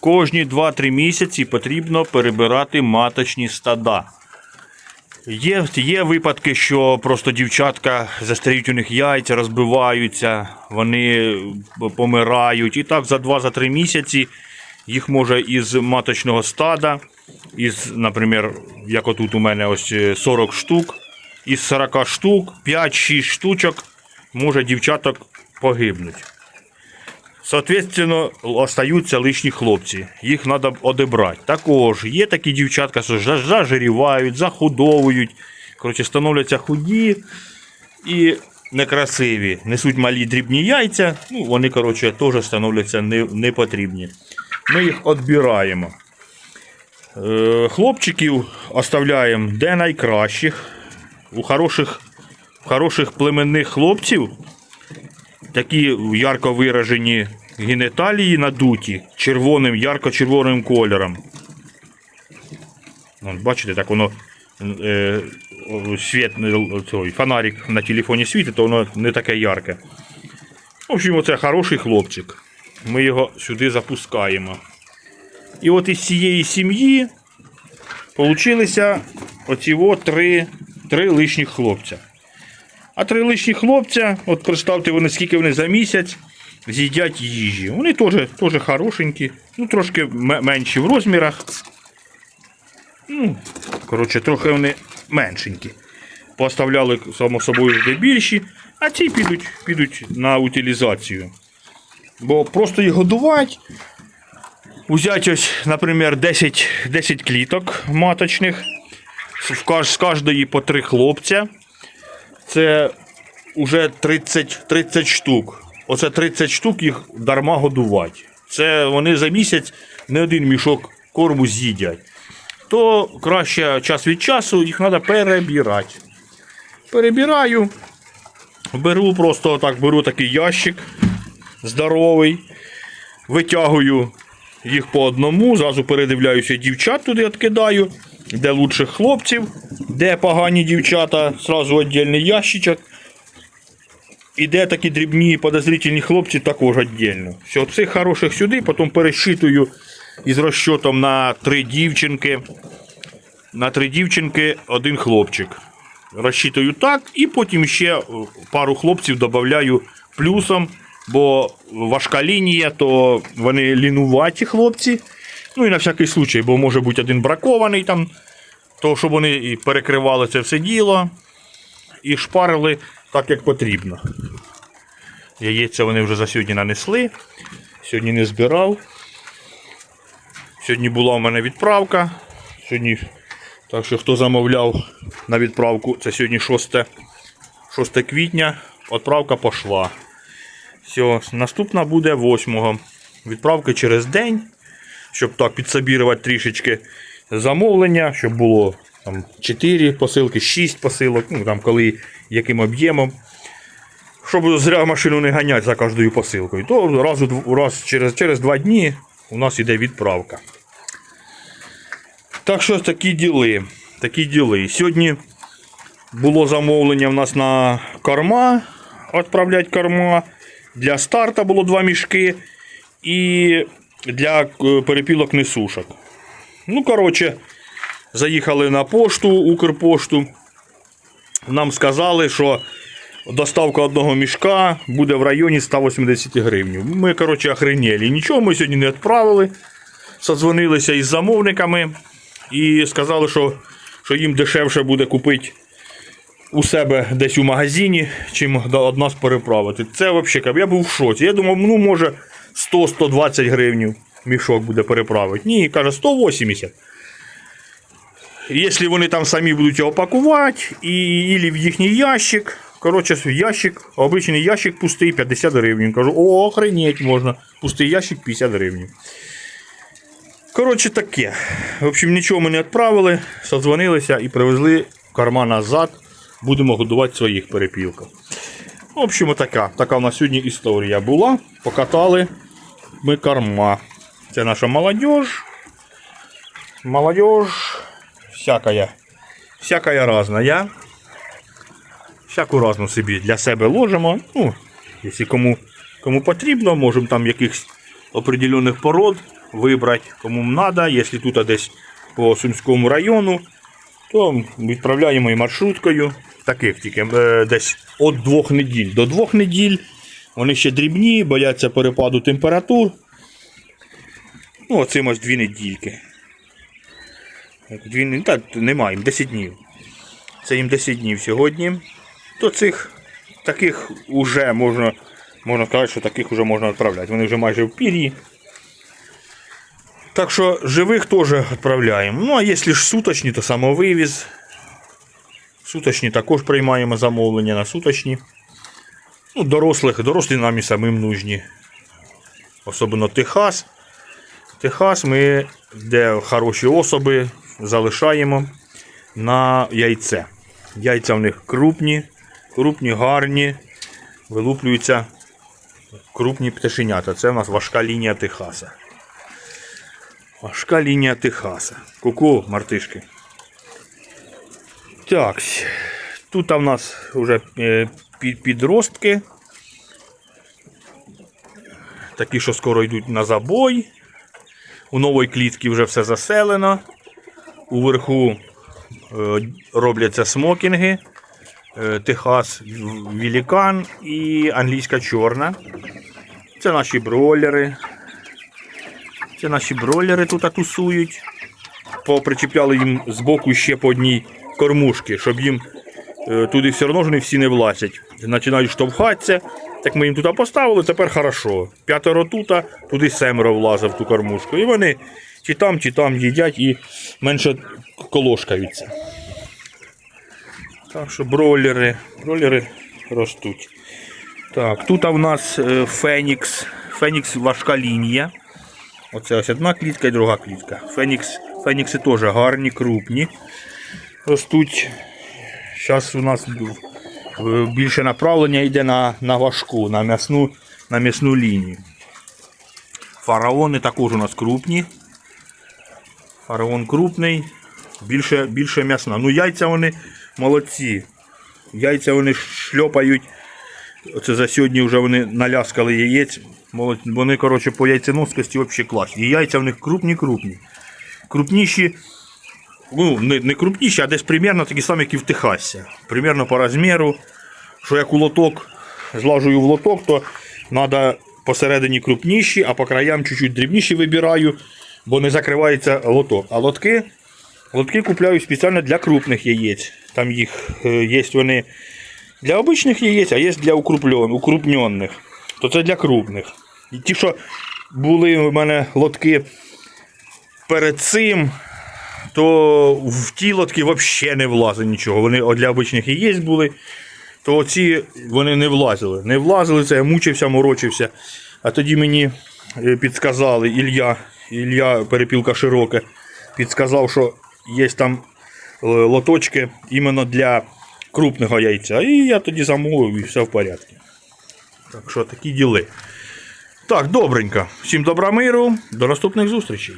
кожні 2-3 місяці потрібно перебирати маточні стада. Є, є випадки, що просто дівчатка застаріють у них яйця, розбиваються, вони помирають. І так за 2-3 місяці їх може із маточного стада, із, наприклад, як отут у мене ось е, 40 штук, із 40 штук, 5-6 штучок може дівчаток погибнути. Соответственно, остаються лишні хлопці. Їх треба одебрати. Також є такі дівчатка, що зажирівають, захудовують. Коротше, становляться худі і некрасиві. Несуть малі дрібні яйця. Ну, вони, коротше, теж становляться непотрібні. Ми їх відбираємо. Е, Хлопчиків оставляємо де найкращих. У хороших, хороших племенних хлопців такі ярко виражені генеталії надуті червоним, ярко-червоним кольором. Вон, бачите, так воно е, світ, той, фонарик на телефоні світить, то воно не таке ярке. В общем, оце хороший хлопчик. Ми його сюди запускаємо. І от із цієї сім'ї получилися три лишніх хлопця. А три лишні хлопця, от представте, вони скільки вони за місяць з'їдять їжі. Вони теж, теж хорошенькі, ну трошки менші в розмірах. Ну, коротше, трохи вони меншенькі. Поставляли, само собою, де більші, а ці підуть, підуть на утилізацію. Бо просто їх годувати. Взяти ось, наприклад, 10, 10 кліток маточних, з кожної по три хлопця це вже 30, 30 штук. Оце 30 штук їх дарма годувати. Це вони за місяць не один мішок корму з'їдять. То краще час від часу їх треба перебирати. Перебираю. Беру просто отак, беру такий ящик здоровий, витягую їх по одному, зразу передивляюся дівчат туди відкидаю, де лучших хлопців, де погані дівчата, зразу віддільний ящичок. І де такі дрібні подозрительні хлопці також віддільно. Все, цих хороших сюди, потім пересчитую із розчотом на три дівчинки. На три дівчинки один хлопчик. Розчитую так, і потім ще пару хлопців додаю плюсом, бо важка лінія, то вони лінуваті хлопці. Ну і на всякий случай, бо може бути один бракований там, то щоб вони і перекривали це все діло і шпарили так, як потрібно. Яєця вони вже за сьогодні нанесли. Сьогодні не збирав. Сьогодні була у мене відправка. Сьогодні, так що хто замовляв на відправку, це сьогодні 6, 6 квітня. Відправка пішла. Все, наступна буде 8. Відправки через день, щоб так підсобірувати трішечки замовлення, щоб було там 4 посилки, 6 посилок, ну там коли яким об'ємом. Щоб зря машину не ганяти за кожною посилкою, то раз, раз через, через 2 дні у нас іде відправка. Так що такі діли. Такі діли. Сьогодні було замовлення в нас на корма, відправляти корма. Для старта було два мішки і для е, перепілок несушок. Ну, коротше, заїхали на пошту, Укрпошту. Нам сказали, що доставка одного мішка буде в районі 180 гривень. Ми, коротше, охренели. Нічого ми сьогодні не відправили. Созвонилися із замовниками і сказали, що, що їм дешевше буде купити у себе десь у магазині, чим до нас переправити. Це взагалі, я був в шоці. Я думав, ну може 100-120 гривень мішок буде переправити. Ні, каже, 180. Якщо вони там самі будуть його пакувати, і, і в їхній ящик. Коротше, ящик, обичний ящик пустий 50 гривень. Кажу, о, охренеть можна. Пустий ящик 50 гривень. Коротше, таке. В общем, нічого ми не відправили, созвонилися і привезли корма назад. Будемо годувати своїх перепілків. В общем, така. Така у нас сьогодні історія була. Покатали ми корма. Це наша молодіж. Молодіж всякая. Всякая разная. Всяку разну собі для себе ложимо. Ну, якщо кому, кому потрібно, можемо там якихось определених пород вибрати, кому треба. Якщо тут десь по Сумському району, то відправляємо і маршруткою. Таких тільки е, десь від двох неділь до двох неділь. Вони ще дрібні, бояться перепаду температур. Ну, оцим ось дві недільки. Дві, не- та, немає, їм 10 днів. Це їм 10 днів сьогодні. То цих таких уже можна, можна сказати, що таких вже можна відправляти. Вони вже майже в пір'ї. Так що живих теж відправляємо. Ну, а якщо ж суточні, то самовивіз. Суточні також приймаємо замовлення на суточні. Ну, дорослих, дорослі нам і самим нужні. Особливо Техас. Техас ми, де хороші особи, залишаємо на яйце. Яйця в них крупні, крупні, гарні, вилуплюються крупні пташенята. Це в нас важка лінія Техаса. Важка лінія Техаса. Ку-ку, мартишки. Так, тут в нас вже е, підростки. Такі, що скоро йдуть на забой. У новій клітці вже все заселено. Уверху е, робляться смокінги. Е, Техас Вілікан і англійська чорна. Це наші бройлери. Це наші бройлери тут тусують. Попричіпляли їм з боку ще по одній кормушки, щоб їм е, туди все одно не всі не влазять. Починають штовхатися. Так ми їм тут поставили, тепер хорошо. П'ятеро тут, туди семеро влазив ту кормушку. І вони чи там, чи там їдять і менше колошкаються. Так що бройлери, бройлери ростуть. Так, тут у нас е, Фенікс. Фенікс важка лінія. Оце ось одна клітка і друга клітка. Фенікс, Фенікси теж гарні, крупні. Ростуть. Зараз у нас е, більше направлення йде на, на важку, на м'ясну, на м'ясну лінію. Фараони також у нас крупні. Фараон крупний, більше, більше м'ясна. Ну, яйця вони молодці. Яйця вони шльопають. Оце за сьогодні вже вони наляскали яєць. Вони, коротше, по яйценоскості взагалі класні. І яйця в них крупні-крупні. Крупніші, ну, не, не крупніші, а десь примерно такі самі, як і в Техасі. Примерно по розміру. Що як у лоток злажую в лоток, то треба посередині крупніші, а по краям чуть-чуть дрібніші вибираю, бо не закривається лоток. А лотки, лотки купляю спеціально для крупних яєць. Там їх е, є вони для обичних яєць, а є для укрупнених. То це для крупних. І ті, що були у мене лотки перед цим, то в ті лотки взагалі не влазить нічого. Вони для обичних яєць були, то оці вони не влазили. Не влазили, це я мучився, морочився. А тоді мені е, підсказали Ілля, Ілля перепілка широка, підсказав, що є там е, лоточки іменно для крупного яйця. І я тоді замовив і все в порядку. Так що такі діли. Так, добренько. Всім добра миру. До наступних зустрічей.